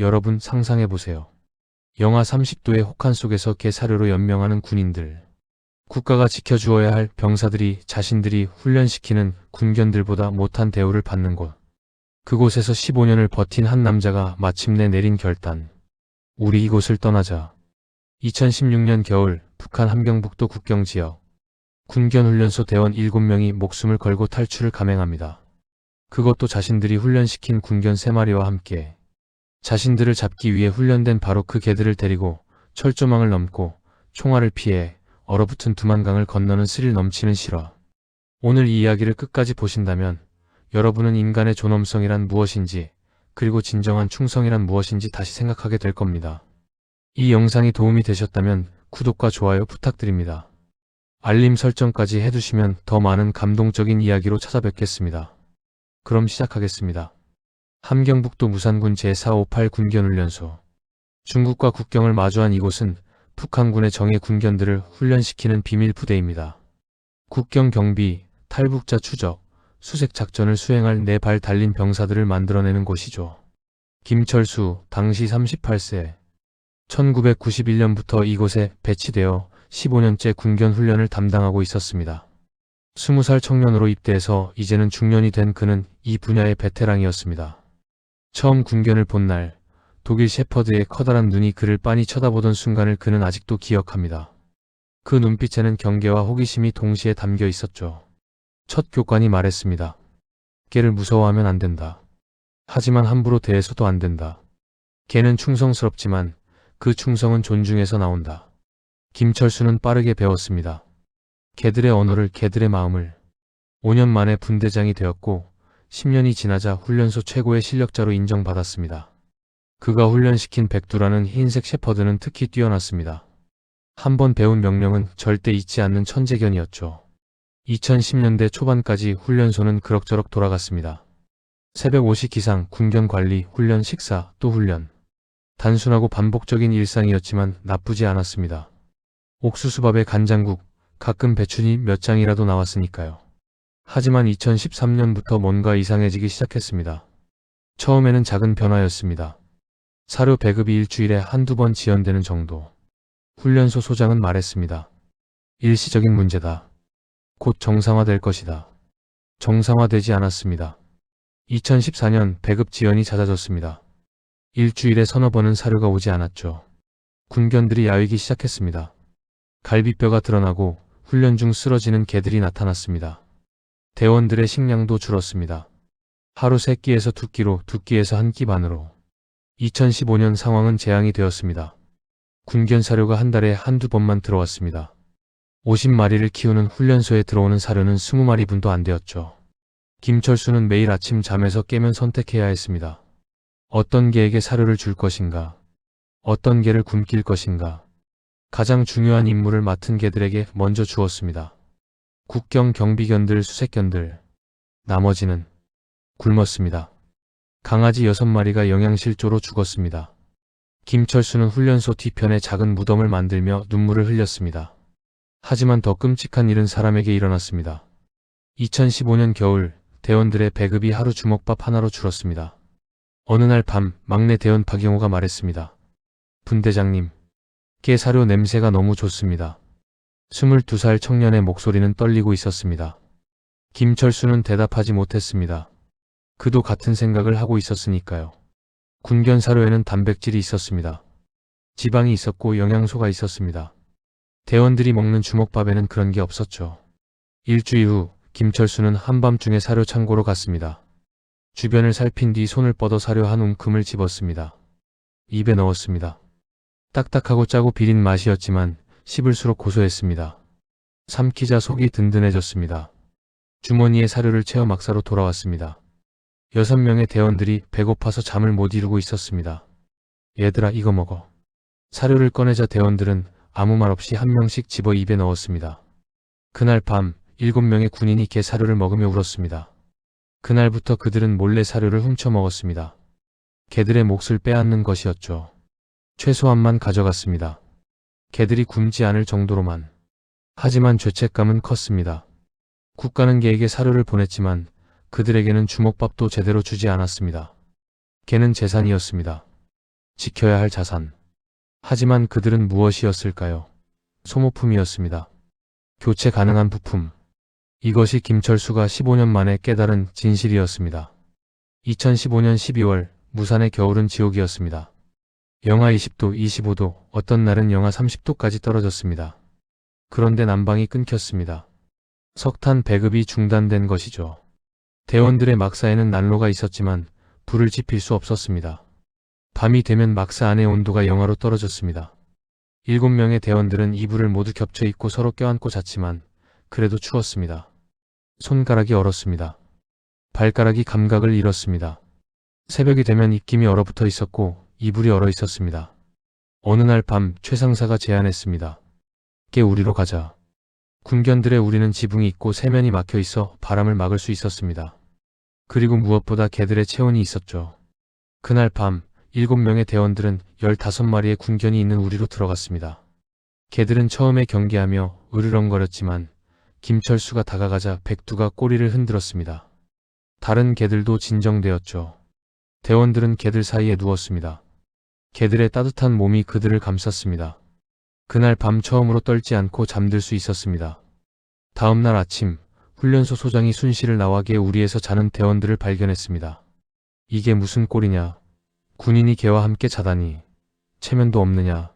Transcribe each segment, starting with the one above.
여러분 상상해 보세요. 영하 30도의 혹한 속에서 개 사료로 연명하는 군인들. 국가가 지켜주어야 할 병사들이 자신들이 훈련시키는 군견들보다 못한 대우를 받는 곳. 그곳에서 15년을 버틴 한 남자가 마침내 내린 결단. 우리 이곳을 떠나자. 2016년 겨울 북한 함경북도 국경 지역. 군견훈련소 대원 7명이 목숨을 걸고 탈출을 감행합니다. 그것도 자신들이 훈련시킨 군견 3마리와 함께. 자신들을 잡기 위해 훈련된 바로 그 개들을 데리고 철조망을 넘고 총알을 피해 얼어붙은 두만강을 건너는 스릴 넘치는 실화. 오늘 이 이야기를 끝까지 보신다면 여러분은 인간의 존엄성이란 무엇인지 그리고 진정한 충성이란 무엇인지 다시 생각하게 될 겁니다. 이 영상이 도움이 되셨다면 구독과 좋아요 부탁드립니다. 알림 설정까지 해두시면 더 많은 감동적인 이야기로 찾아뵙겠습니다. 그럼 시작하겠습니다. 함경북도 무산군 제458 군견훈련소 중국과 국경을 마주한 이곳은 북한군의 정예 군견들을 훈련시키는 비밀 부대입니다. 국경 경비, 탈북자 추적, 수색 작전을 수행할 네 발 달린 병사들을 만들어내는 곳이죠. 김철수, 당시 38세. 1991년부터 이곳에 배치되어 15년째 군견 훈련을 담당하고 있었습니다. 20살 청년으로 입대해서 이제는 중년이 된 그는 이 분야의 베테랑이었습니다. 처음 군견을 본 날, 독일 셰퍼드의 커다란 눈이 그를 빤히 쳐다보던 순간을 그는 아직도 기억합니다. 그 눈빛에는 경계와 호기심이 동시에 담겨 있었죠. 첫 교관이 말했습니다. 개를 무서워하면 안 된다. 하지만 함부로 대해서도 안 된다. 개는 충성스럽지만 그 충성은 존중에서 나온다. 김철수는 빠르게 배웠습니다. 개들의 언어를 개들의 마음을 5년 만에 분대장이 되었고 10년이 지나자 훈련소 최고의 실력자로 인정받았습니다. 그가 훈련시킨 백두라는 흰색 셰퍼드는 특히 뛰어났습니다. 한번 배운 명령은 절대 잊지 않는 천재견이었죠. 2010년대 초반까지 훈련소는 그럭저럭 돌아갔습니다. 새벽 5시 기상, 군견 관리, 훈련 식사, 또 훈련. 단순하고 반복적인 일상이었지만 나쁘지 않았습니다. 옥수수밥에 간장국, 가끔 배춘이 몇 장이라도 나왔으니까요. 하지만 2013년부터 뭔가 이상해지기 시작했습니다. 처음에는 작은 변화였습니다. 사료 배급이 일주일에 한두 번 지연되는 정도. 훈련소 소장은 말했습니다. 일시적인 문제다. 곧 정상화될 것이다. 정상화되지 않았습니다. 2014년 배급 지연이 잦아졌습니다. 일주일에 서너 번은 사료가 오지 않았죠. 군견들이 야위기 시작했습니다. 갈비뼈가 드러나고 훈련 중 쓰러지는 개들이 나타났습니다. 대원들의 식량도 줄었습니다. 하루 3끼에서 2끼로 2끼에서 한끼 반으로. 2015년 상황은 재앙이 되었습니다. 군견 사료가 한 달에 한두 번만 들어왔습니다. 50마리를 키우는 훈련소에 들어오는 사료는 20마리 분도 안 되었죠. 김철수는 매일 아침 잠에서 깨면 선택해야 했습니다. 어떤 개에게 사료를 줄 것인가? 어떤 개를 굶길 것인가? 가장 중요한 임무를 맡은 개들에게 먼저 주었습니다. 국경 경비견들, 수색견들. 나머지는 굶었습니다. 강아지 6마리가 영양실조로 죽었습니다. 김철수는 훈련소 뒤편에 작은 무덤을 만들며 눈물을 흘렸습니다. 하지만 더 끔찍한 일은 사람에게 일어났습니다. 2015년 겨울 대원들의 배급이 하루 주먹밥 하나로 줄었습니다. 어느 날 밤 막내 대원 박영호가 말했습니다. 분대장님, 개 사료 냄새가 너무 좋습니다. 22살 청년의 목소리는 떨리고 있었습니다. 김철수는 대답하지 못했습니다. 그도 같은 생각을 하고 있었으니까요. 군견 사료에는 단백질이 있었습니다. 지방이 있었고 영양소가 있었습니다. 대원들이 먹는 주먹밥에는 그런 게 없었죠. 일주일 후 김철수는 한밤중에 사료 창고로 갔습니다. 주변을 살핀 뒤 손을 뻗어 사료 한 움큼을 집었습니다. 입에 넣었습니다. 딱딱하고 짜고 비린 맛이었지만 씹을수록 고소했습니다. 삼키자 속이 든든해졌습니다. 주머니에 사료를 채워 막사로 돌아왔습니다. 여섯 명의 대원들이 배고파서 잠을 못 이루고 있었습니다. 얘들아 이거 먹어. 사료를 꺼내자 대원들은 아무 말 없이 한 명씩 집어 입에 넣었습니다. 그날 밤 일곱 명의 군인이 개 사료를 먹으며 울었습니다. 그날부터 그들은 몰래 사료를 훔쳐 먹었습니다. 개들의 몫을 빼앗는 것이었죠. 최소한만 가져갔습니다. 개들이 굶지 않을 정도로만. 하지만 죄책감은 컸습니다. 국가는 개에게 사료를 보냈지만 그들에게는 주먹밥도 제대로 주지 않았습니다. 개는 재산이었습니다. 지켜야 할 자산. 하지만 그들은 무엇이었을까요? 소모품이었습니다. 교체 가능한 부품. 이것이 김철수가 15년 만에 깨달은 진실이었습니다. 2015년 12월 무산의 겨울은 지옥이었습니다. 영하 20도, 25도, 어떤 날은 영하 30도까지 떨어졌습니다. 그런데 난방이 끊겼습니다. 석탄 배급이 중단된 것이죠. 대원들의 막사에는 난로가 있었지만 불을 지필 수 없었습니다. 밤이 되면 막사 안의 온도가 영하로 떨어졌습니다. 일곱 명의 대원들은 이불을 모두 겹쳐 입고 서로 껴안고 잤지만 그래도 추웠습니다. 손가락이 얼었습니다. 발가락이 감각을 잃었습니다. 새벽이 되면 입김이 얼어붙어 있었고 이불이 얼어 있었습니다. 어느 날 밤 최 상사가 제안했습니다. 깨 우리로 가자. 군견들의 우리는 지붕이 있고 세면이 막혀 있어 바람을 막을 수 있었습니다. 그리고 무엇보다 개들의 체온이 있었죠. 그날 밤 일곱 명의 대원들은 15마리의 군견이 있는 우리로 들어갔습니다. 개들은 처음에 경계하며 으르렁거렸지만 김철수가 다가가자 백두가 꼬리를 흔들었습니다. 다른 개들도 진정되었죠. 대원들은 개들 사이에 누웠습니다. 개들의 따뜻한 몸이 그들을 감쌌습니다. 그날 밤 처음으로 떨지 않고 잠들 수 있었습니다. 다음 날 아침 훈련소 소장이 순실을 나와게 우리에서 자는 대원들을 발견했습니다. 이게 무슨 꼴이냐. 군인이 개와 함께 자다니. 체면도 없느냐.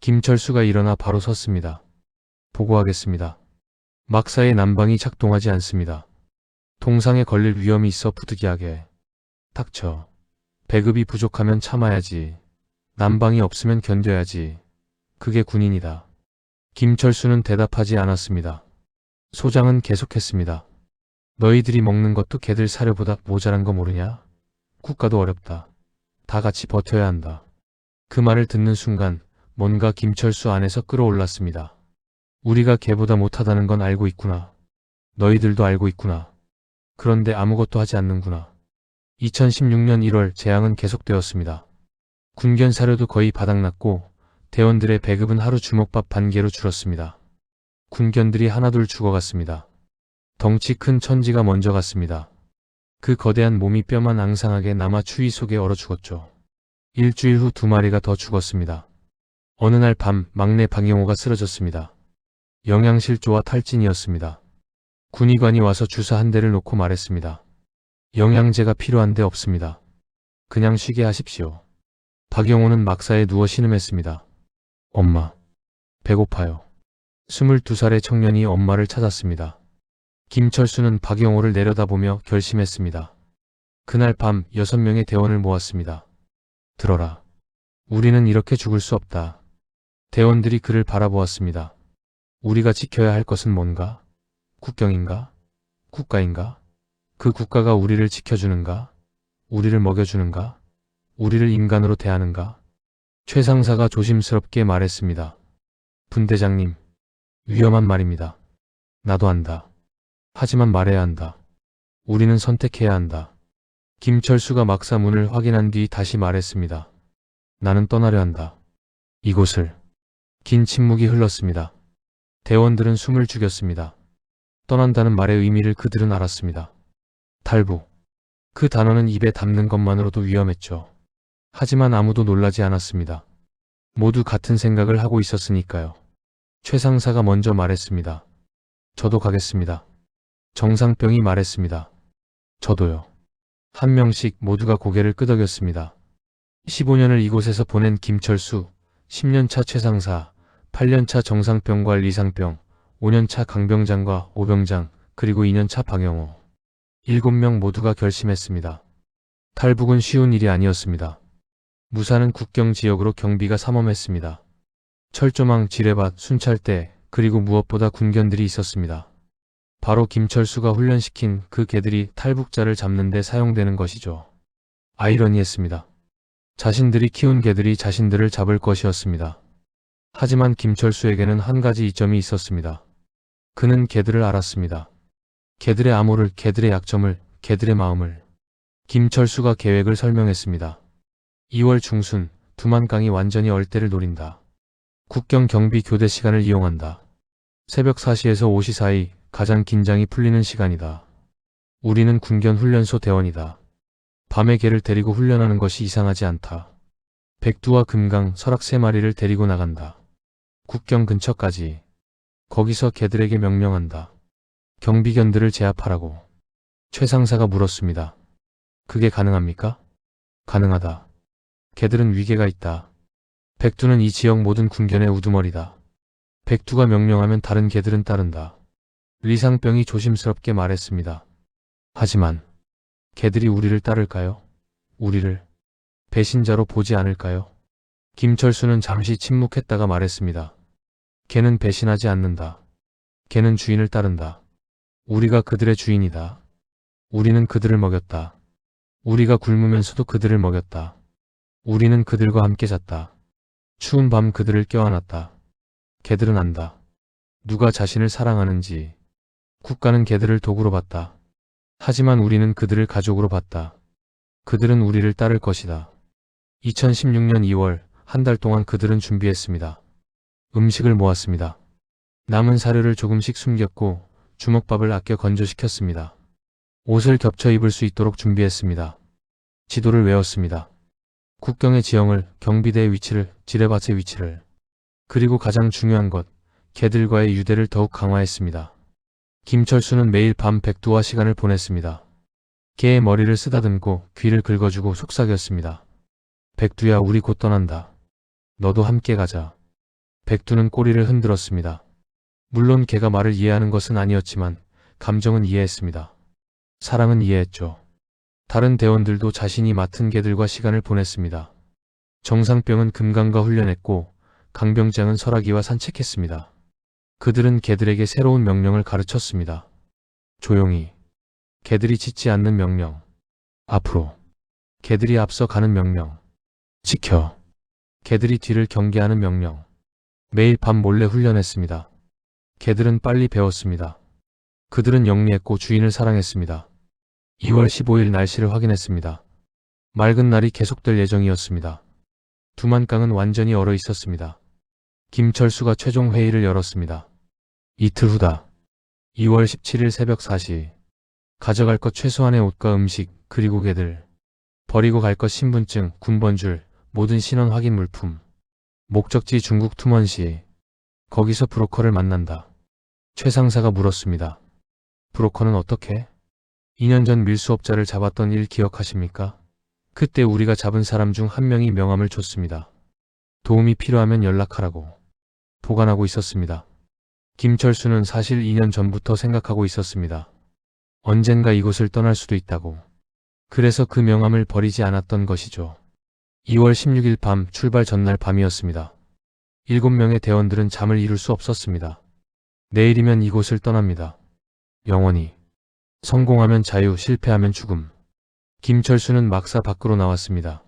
김철수가 일어나 바로 섰습니다. 보고하겠습니다. 막사의 난방이 작동하지 않습니다. 동상에 걸릴 위험이 있어 부득이하게. 닥쳐. 배급이 부족하면 참아야지. 난방이 없으면 견뎌야지. 그게 군인이다. 김철수는 대답하지 않았습니다. 소장은 계속했습니다. 너희들이 먹는 것도 개들 사료보다 모자란 거 모르냐? 국가도 어렵다. 다 같이 버텨야 한다. 그 말을 듣는 순간 뭔가 김철수 안에서 끌어올랐습니다. 우리가 개보다 못하다는 건 알고 있구나. 너희들도 알고 있구나. 그런데 아무것도 하지 않는구나. 2016년 1월 재앙은 계속되었습니다. 군견 사료도 거의 바닥났고 대원들의 배급은 하루 주먹밥 반 개로 줄었습니다. 군견들이 하나둘 죽어갔습니다. 덩치 큰 천지가 먼저 갔습니다. 그 거대한 몸이 뼈만 앙상하게 남아 추위 속에 얼어 죽었죠. 일주일 후 두 마리가 더 죽었습니다. 어느 날 밤 막내 박영호가 쓰러졌습니다. 영양실조와 탈진이었습니다. 군의관이 와서 주사 한 대를 놓고 말했습니다. 영양제가 필요한데 없습니다. 그냥 쉬게 하십시오. 박영호는 막사에 누워 신음했습니다. 엄마. 배고파요. 22살의 청년이 엄마를 찾았습니다. 김철수는 박영호를 내려다보며 결심했습니다. 그날 밤 6명의 대원을 모았습니다. 들어라. 우리는 이렇게 죽을 수 없다. 대원들이 그를 바라보았습니다. 우리가 지켜야 할 것은 뭔가? 국경인가? 국가인가? 그 국가가 우리를 지켜주는가? 우리를 먹여주는가? 우리를 인간으로 대하는가? 최 상사가 조심스럽게 말했습니다. 분대장님, 위험한 말입니다. 나도 안다. 하지만 말해야 한다. 우리는 선택해야 한다. 김철수가 막사 문을 확인한 뒤 다시 말했습니다. 나는 떠나려 한다. 이곳을. 긴 침묵이 흘렀습니다. 대원들은 숨을 죽였습니다. 떠난다는 말의 의미를 그들은 알았습니다. 탈북. 그 단어는 입에 담는 것만으로도 위험했죠. 하지만 아무도 놀라지 않았습니다. 모두 같은 생각을 하고 있었으니까요. 최 상사가 먼저 말했습니다. 저도 가겠습니다. 정상병이 말했습니다. 저도요. 한 명씩 모두가 고개를 끄덕였습니다. 15년을 이곳에서 보낸 김철수, 10년차 최상사, 8년차 정상병과 리상병, 5년차 강병장과 오병장, 그리고 2년차 방영호. 7명 모두가 결심했습니다. 탈북은 쉬운 일이 아니었습니다. 무사는 국경 지역으로 경비가 삼엄했습니다. 철조망, 지뢰밭, 순찰대, 그리고 무엇보다 군견들이 있었습니다. 바로 김철수가 훈련시킨 그 개들이 탈북자를 잡는 데 사용되는 것이죠. 아이러니했습니다. 자신들이 키운 개들이 자신들을 잡을 것이었습니다. 하지만 김철수에게는 한 가지 이점이 있었습니다. 그는 개들을 알았습니다. 개들의 암호를, 개들의 약점을, 개들의 마음을. 김철수가 계획을 설명했습니다. 2월 중순 두만강이 완전히 얼대를 노린다. 국경 경비 교대 시간을 이용한다. 새벽 4시에서 5시 사이 가장 긴장이 풀리는 시간이다. 우리는 군견 훈련소 대원이다. 밤에 개를 데리고 훈련하는 것이 이상하지 않다. 백두와 금강, 설악 세 마리를 데리고 나간다. 국경 근처까지. 거기서 개들에게 명령한다. 경비견들을 제압하라고. 최상사가 물었습니다. 그게 가능합니까? 가능하다. 개들은 위계가 있다. 백두는 이 지역 모든 군견의 우두머리다. 백두가 명령하면 다른 개들은 따른다. 리상병이 조심스럽게 말했습니다. 하지만 개들이 우리를 따를까요? 우리를 배신자로 보지 않을까요? 김철수는 잠시 침묵했다가 말했습니다. 개는 배신하지 않는다. 개는 주인을 따른다. 우리가 그들의 주인이다. 우리는 그들을 먹였다. 우리가 굶으면서도 그들을 먹였다. 우리는 그들과 함께 잤다. 추운 밤 그들을 껴안았다. 개들은 안다. 누가 자신을 사랑하는지. 국가는 개들을 도구로 봤다. 하지만 우리는 그들을 가족으로 봤다. 그들은 우리를 따를 것이다. 2016년 2월 한 달 동안 그들은 준비했습니다. 음식을 모았습니다. 남은 사료를 조금씩 숨겼고 주먹밥을 아껴 건조시켰습니다. 옷을 겹쳐 입을 수 있도록 준비했습니다. 지도를 외웠습니다. 국경의 지형을, 경비대의 위치를, 지뢰밭의 위치를, 그리고 가장 중요한 것, 개들과의 유대를 더욱 강화했습니다. 김철수는 매일 밤 백두와 시간을 보냈습니다. 개의 머리를 쓰다듬고 귀를 긁어주고 속삭였습니다. 백두야 우리 곧 떠난다. 너도 함께 가자. 백두는 꼬리를 흔들었습니다. 물론 개가 말을 이해하는 것은 아니었지만 감정은 이해했습니다. 사랑은 이해했죠. 다른 대원들도 자신이 맡은 개들과 시간을 보냈습니다. 정상병은 금강과 훈련했고 강병장은 설아기와 산책했습니다. 그들은 개들에게 새로운 명령을 가르쳤습니다. 조용히. 개들이 짖지 않는 명령. 앞으로. 개들이 앞서 가는 명령. 지켜. 개들이 뒤를 경계하는 명령. 매일 밤 몰래 훈련했습니다. 개들은 빨리 배웠습니다. 그들은 영리했고 주인을 사랑했습니다. 2월 15일 날씨를 확인했습니다. 맑은 날이 계속될 예정이었습니다. 두만강은 완전히 얼어 있었습니다. 김철수가 최종 회의를 열었습니다. 이틀 후다. 2월 17일 새벽 4시. 가져갈 것 최소한의 옷과 음식, 그리고 개들. 버리고 갈 것 신분증, 군번줄, 모든 신원 확인 물품. 목적지 중국 투먼시. 거기서 브로커를 만난다. 최 상사가 물었습니다. 브로커는 어떻게? 2년 전 밀수업자를 잡았던 일 기억하십니까? 그때 우리가 잡은 사람 중 한 명이 명함을 줬습니다. 도움이 필요하면 연락하라고. 보관하고 있었습니다. 김철수는 사실 2년 전부터 생각하고 있었습니다. 언젠가 이곳을 떠날 수도 있다고. 그래서 그 명함을 버리지 않았던 것이죠. 2월 16일 밤 출발 전날 밤이었습니다. 7명의 대원들은 잠을 이룰 수 없었습니다. 내일이면 이곳을 떠납니다. 영원히. 성공하면 자유, 실패하면 죽음. 김철수는 막사 밖으로 나왔습니다.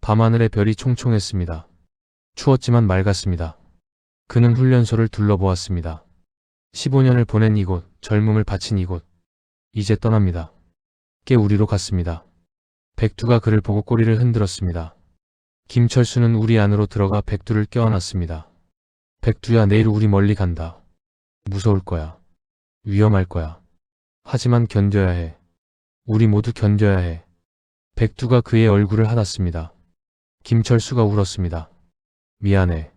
밤하늘의 별이 총총했습니다. 추웠지만 맑았습니다. 그는 훈련소를 둘러보았습니다. 15년을 보낸 이곳, 젊음을 바친 이곳. 이제 떠납니다. 깨 우리로 갔습니다. 백두가 그를 보고 꼬리를 흔들었습니다. 김철수는 우리 안으로 들어가 백두를 껴안았습니다. 백두야 내일 우리 멀리 간다. 무서울 거야. 위험할 거야. 하지만 견뎌야 해. 우리 모두 견뎌야 해. 백두가 그의 얼굴을 하났습니다. 김철수가 울었습니다. 미안해.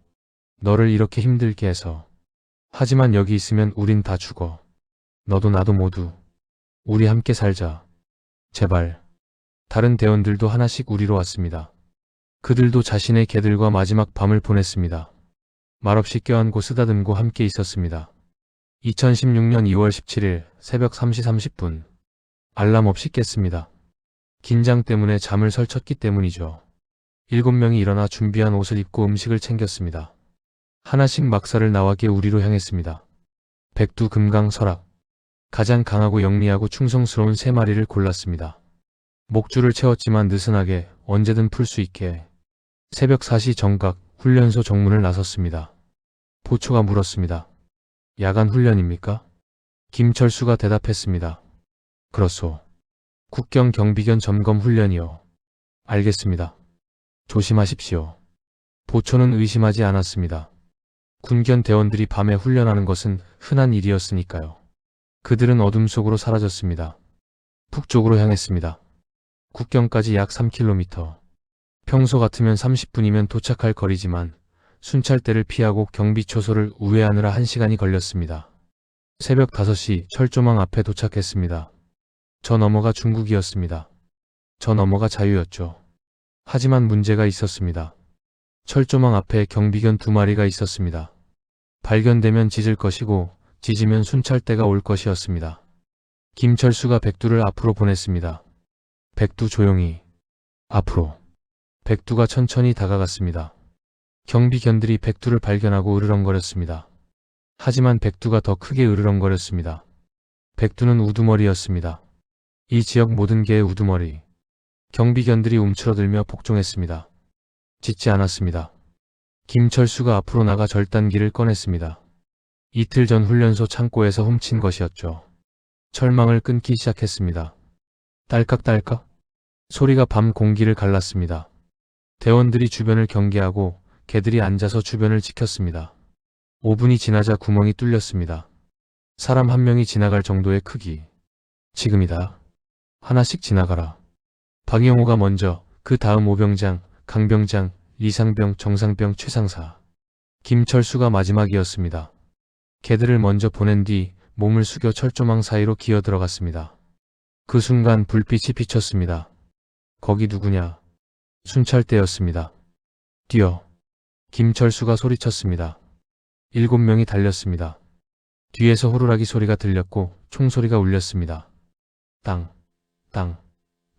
너를 이렇게 힘들게 해서. 하지만 여기 있으면 우린 다 죽어. 너도 나도 모두. 우리 함께 살자. 제발. 다른 대원들도 하나씩 우리로 왔습니다. 그들도 자신의 개들과 마지막 밤을 보냈습니다. 말없이 껴안고 쓰다듬고 함께 있었습니다. 2016년 2월 17일 새벽 3시 30분. 알람 없이 깼습니다. 긴장 때문에 잠을 설쳤기 때문이죠. 일곱 명이 일어나 준비한 옷을 입고 음식을 챙겼습니다. 하나씩 막사를 나와게 우리로 향했습니다. 백두 금강 설악. 가장 강하고 영리하고 충성스러운 세 마리를 골랐습니다. 목줄을 채웠지만 느슨하게 언제든 풀 수 있게. 새벽 4시 정각 훈련소 정문을 나섰습니다. 보초가 물었습니다. 야간 훈련입니까? 김철수가 대답했습니다. 그렇소. 국경 경비견 점검 훈련이요. 알겠습니다. 조심하십시오. 보초는 의심하지 않았습니다. 군견 대원들이 밤에 훈련하는 것은 흔한 일이었으니까요. 그들은 어둠 속으로 사라졌습니다. 북쪽으로 향했습니다. 국경까지 약 3km. 평소 같으면 30분이면 도착할 거리지만 순찰대를 피하고 경비초소를 우회하느라 1시간이 걸렸습니다. 새벽 5시 철조망 앞에 도착했습니다. 저 너머가 중국이었습니다. 저 너머가 자유였죠. 하지만 문제가 있었습니다. 철조망 앞에 경비견 두 마리가 있었습니다. 발견되면 짖을 것이고 짖으면 순찰대가 올 것이었습니다. 김철수가 백두를 앞으로 보냈습니다. 백두 조용히 앞으로 백두가 천천히 다가갔습니다. 경비견들이 백두를 발견하고 으르렁거렸습니다. 하지만 백두가 더 크게 으르렁거렸습니다. 백두는 우두머리였습니다. 이 지역 모든 개의 우두머리. 경비견들이 움츠러들며 복종했습니다. 짖지 않았습니다. 김철수가 앞으로 나가 절단기를 꺼냈습니다. 이틀 전 훈련소 창고에서 훔친 것이었죠. 철망을 끊기 시작했습니다. 딸깍딸깍 소리가 밤 공기를 갈랐습니다. 대원들이 주변을 경계하고 개들이 앉아서 주변을 지켰습니다. 5분이 지나자 구멍이 뚫렸습니다. 사람 한 명이 지나갈 정도의 크기. 지금이다. 하나씩 지나가라. 박영호가 먼저, 그 다음 오병장, 강병장, 이상병, 정상병, 최상사. 김철수가 마지막이었습니다. 개들을 먼저 보낸 뒤 몸을 숙여 철조망 사이로 기어 들어갔습니다. 그 순간 불빛이 비쳤습니다. 거기 누구냐? 순찰대였습니다. 뛰어. 김철수가 소리쳤습니다. 일곱 명이 달렸습니다. 뒤에서 호루라기 소리가 들렸고 총소리가 울렸습니다. 땅, 땅.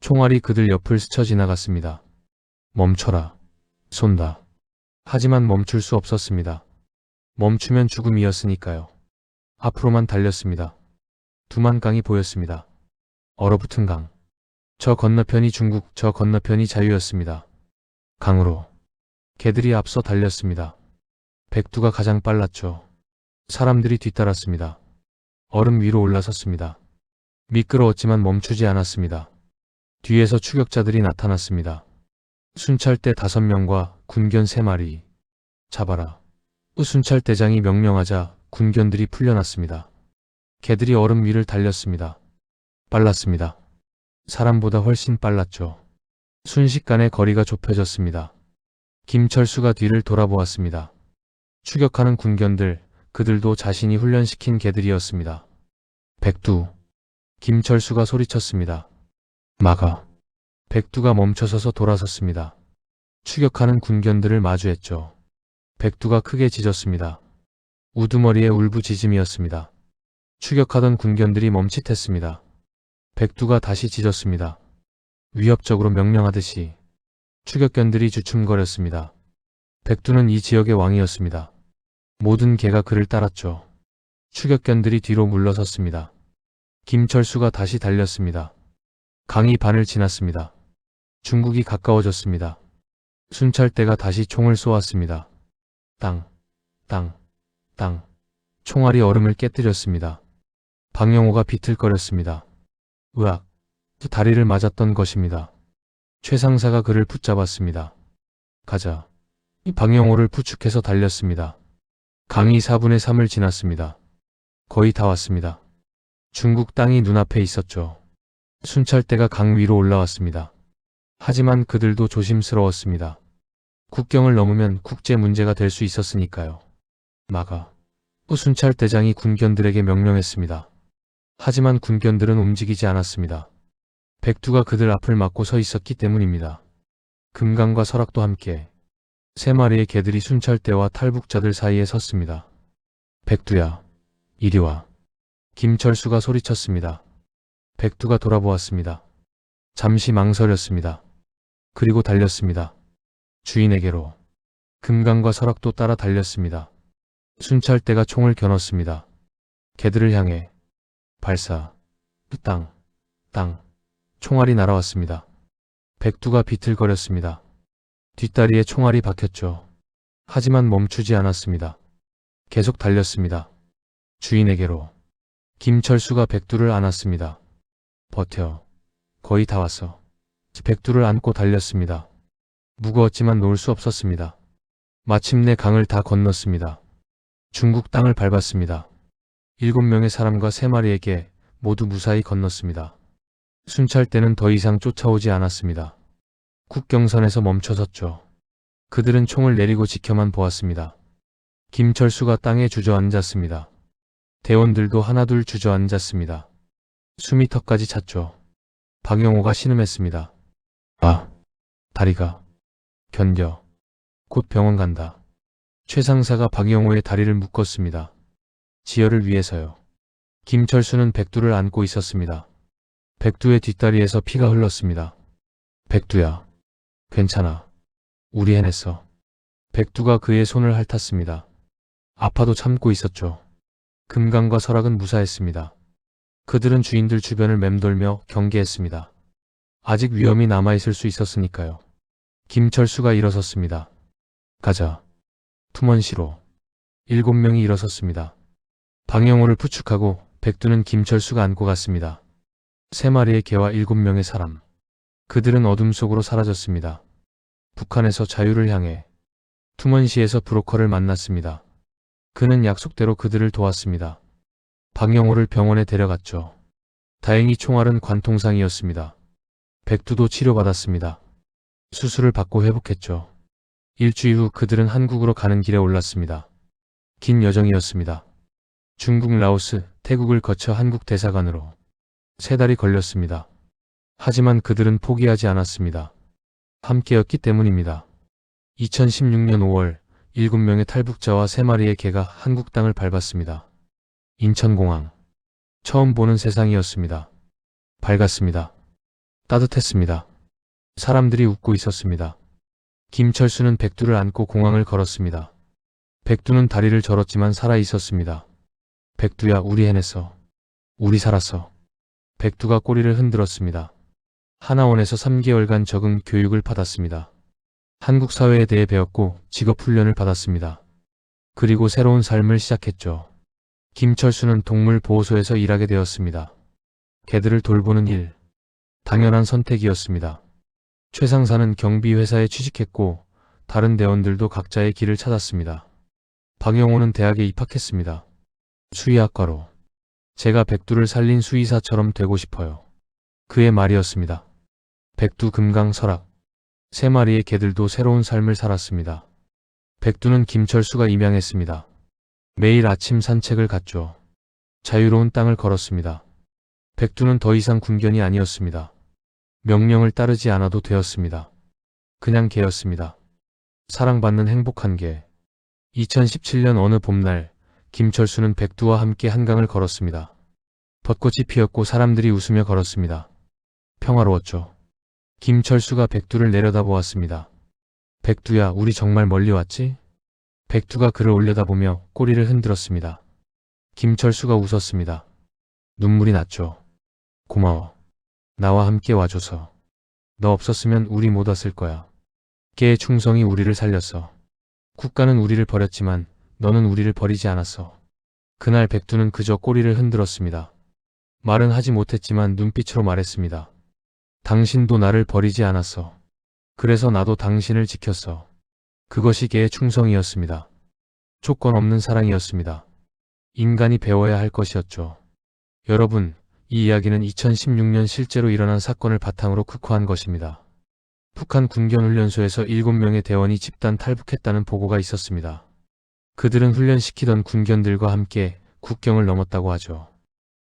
총알이 그들 옆을 스쳐 지나갔습니다. 멈춰라. 쏜다. 하지만 멈출 수 없었습니다. 멈추면 죽음이었으니까요. 앞으로만 달렸습니다. 두만강이 보였습니다. 얼어붙은 강. 저 건너편이 중국, 저 건너편이 자유였습니다. 강으로. 개들이 앞서 달렸습니다. 백두가 가장 빨랐죠. 사람들이 뒤따랐습니다. 얼음 위로 올라섰습니다. 미끄러웠지만 멈추지 않았습니다. 뒤에서 추격자들이 나타났습니다. 순찰대 다섯 명과 군견 세 마리. 잡아라. 순찰대장이 명령하자 군견들이 풀려났습니다. 개들이 얼음 위를 달렸습니다. 빨랐습니다. 사람보다 훨씬 빨랐죠. 순식간에 거리가 좁혀졌습니다. 김철수가 뒤를 돌아보았습니다. 추격하는 군견들, 그들도 자신이 훈련시킨 개들이었습니다. 백두. 김철수가 소리쳤습니다. 막아. 백두가 멈춰서서 돌아섰습니다. 추격하는 군견들을 마주했죠. 백두가 크게 짖었습니다. 우두머리에 울부짖음이었습니다. 추격하던 군견들이 멈칫했습니다. 백두가 다시 짖었습니다. 위협적으로 명령하듯이 추격견들이 주춤거렸습니다. 백두는 이 지역의 왕이었습니다. 모든 개가 그를 따랐죠. 추격견들이 뒤로 물러섰습니다. 김철수가 다시 달렸습니다. 강이 반을 지났습니다. 중국이 가까워졌습니다. 순찰대가 다시 총을 쏘았습니다. 땅, 땅, 땅. 총알이 얼음을 깨뜨렸습니다. 박영호가 비틀거렸습니다. 으악, 다리를 맞았던 것입니다. 최 상사가 그를 붙잡았습니다. 가자. 방영호를 부축해서 달렸습니다. 강이 4분의 3을 지났습니다. 거의 다 왔습니다. 중국 땅이 눈앞에 있었죠. 순찰대가 강 위로 올라왔습니다. 하지만 그들도 조심스러웠습니다. 국경을 넘으면 국제 문제가 될 수 있었으니까요. 막아. 순찰대장이 군견들에게 명령했습니다. 하지만 군견들은 움직이지 않았습니다. 백두가 그들 앞을 막고 서 있었기 때문입니다. 금강과 설악도 함께 세 마리의 개들이 순찰대와 탈북자들 사이에 섰습니다. 백두야, 이리 와. 김철수가 소리쳤습니다. 백두가 돌아보았습니다. 잠시 망설였습니다. 그리고 달렸습니다. 주인에게로. 금강과 설악도 따라 달렸습니다. 순찰대가 총을 겨눴습니다. 개들을 향해 발사, 땅, 땅, 총알이 날아왔습니다. 백두가 비틀거렸습니다. 뒷다리에 총알이 박혔죠. 하지만 멈추지 않았습니다. 계속 달렸습니다. 주인에게로. 김철수가 백두를 안았습니다. 버텨. 거의 다 왔어. 백두를 안고 달렸습니다. 무거웠지만 놓을 수 없었습니다. 마침내 강을 다 건넜습니다. 중국 땅을 밟았습니다. 일곱 명의 사람과 세 마리에게 모두 무사히 건넜습니다. 순찰대는 더 이상 쫓아오지 않았습니다. 국경선에서 멈춰섰죠. 그들은 총을 내리고 지켜만 보았습니다. 김철수가 땅에 주저앉았습니다. 대원들도 하나둘 주저앉았습니다. 숨이 턱까지 찼죠. 박영호가 신음했습니다. 아, 다리가 견뎌. 곧 병원 간다. 최 상사가 박영호의 다리를 묶었습니다. 지혈을 위해서요. 김철수는 백두를 안고 있었습니다. 백두의 뒷다리에서 피가 흘렀습니다. 백두야, 괜찮아. 우리 해냈어. 백두가 그의 손을 핥았습니다. 아파도 참고 있었죠. 금강과 설악은 무사했습니다. 그들은 주인들 주변을 맴돌며 경계했습니다. 아직 위험이 남아있을 수 있었으니까요. 김철수가 일어섰습니다. 가자. 투먼시로. 일곱 명이 일어섰습니다. 방영호를 푸축하고 백두는 김철수가 안고 갔습니다. 세 마리의 개와 일곱 명의 사람. 그들은 어둠 속으로 사라졌습니다. 북한에서 자유를 향해 투먼시에서 브로커를 만났습니다. 그는 약속대로 그들을 도왔습니다. 박영호를 병원에 데려갔죠. 다행히 총알은 관통상이었습니다. 백두도 치료받았습니다. 수술을 받고 회복했죠. 일주일 후 그들은 한국으로 가는 길에 올랐습니다. 긴 여정이었습니다. 중국, 라오스, 태국을 거쳐 한국 대사관으로 세 달이 걸렸습니다. 하지만 그들은 포기하지 않았습니다. 함께였기 때문입니다. 2016년 5월 7명의 탈북자와 3마리의 개가 한국 땅을 밟았습니다. 인천공항. 처음 보는 세상이었습니다. 밝았습니다. 따뜻했습니다. 사람들이 웃고 있었습니다. 김철수는 백두를 안고 공항을 걸었습니다. 백두는 다리를 절었지만 살아 있었습니다. 백두야, 우리 해냈어. 우리 살았어. 백두가 꼬리를 흔들었습니다. 하나원에서 3개월간 적응 교육을 받았습니다. 한국 사회에 대해 배웠고 직업 훈련을 받았습니다. 그리고 새로운 삶을 시작했죠. 김철수는 동물 보호소에서 일하게 되었습니다. 개들을 돌보는 일. 당연한 선택이었습니다. 최 상사는 경비회사에 취직했고 다른 대원들도 각자의 길을 찾았습니다. 박영호는 대학에 입학했습니다. 수의학과로. 제가 백두를 살린 수의사처럼 되고 싶어요. 그의 말이었습니다. 백두 금강 설악. 세 마리의 개들도 새로운 삶을 살았습니다. 백두는 김철수가 임양했습니다. 매일 아침 산책을 갔죠. 자유로운 땅을 걸었습니다. 백두는 더 이상 군견이 아니었습니다. 명령을 따르지 않아도 되었습니다. 그냥 개였습니다. 사랑받는 행복한 개. 2017년 어느 봄날 김철수는 백두와 함께 한강을 걸었습니다. 벚꽃이 피었고 사람들이 웃으며 걸었습니다. 평화로웠죠. 김철수가 백두를 내려다보았습니다. 백두야, 우리 정말 멀리 왔지? 백두가 그를 올려다보며 꼬리를 흔들었습니다. 김철수가 웃었습니다. 눈물이 났죠. 고마워. 나와 함께 와줘서. 너 없었으면 우리 못 왔을 거야. 개의 충성이 우리를 살렸어. 국가는 우리를 버렸지만 너는 우리를 버리지 않았어. 그날 백두는 그저 꼬리를 흔들었습니다. 말은 하지 못했지만 눈빛으로 말했습니다. 당신도 나를 버리지 않았어. 그래서 나도 당신을 지켰어. 그것이 개의 충성이었습니다. 조건 없는 사랑이었습니다. 인간이 배워야 할 것이었죠. 여러분, 이 이야기는 2016년 실제로 일어난 사건을 바탕으로 극화한 것입니다. 북한 군견훈련소에서 7명의 대원이 집단 탈북했다는 보고가 있었습니다. 그들은 훈련시키던 군견들과 함께 국경을 넘었다고 하죠.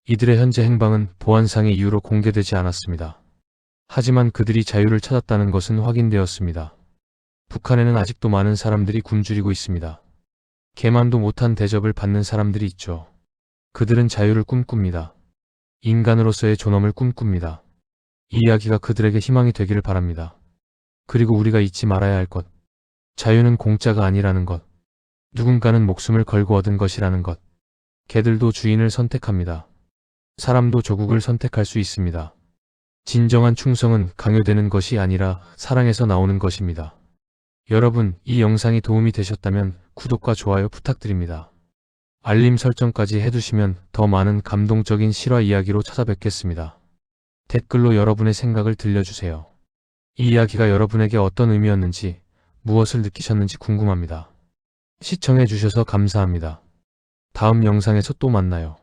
이들의 현재 행방은 보안상의 이유로 공개되지 않았습니다. 하지만 그들이 자유를 찾았다는 것은 확인되었습니다. 북한에는 아직도 많은 사람들이 굶주리고 있습니다. 개만도 못한 대접을 받는 사람들이 있죠. 그들은 자유를 꿈꿉니다. 인간으로서의 존엄을 꿈꿉니다. 이 이야기가 그들에게 희망이 되기를 바랍니다. 그리고 우리가 잊지 말아야 할 것. 자유는 공짜가 아니라는 것. 누군가는 목숨을 걸고 얻은 것이라는 것. 개들도 주인을 선택합니다. 사람도 조국을 선택할 수 있습니다. 진정한 충성은 강요되는 것이 아니라 사랑에서 나오는 것입니다. 여러분, 이 영상이 도움이 되셨다면 구독과 좋아요 부탁드립니다. 알림 설정까지 해두시면 더 많은 감동적인 실화 이야기로 찾아뵙겠습니다. 댓글로 여러분의 생각을 들려주세요. 이 이야기가 여러분에게 어떤 의미였는지, 무엇을 느끼셨는지 궁금합니다. 시청해주셔서 감사합니다. 다음 영상에서 또 만나요.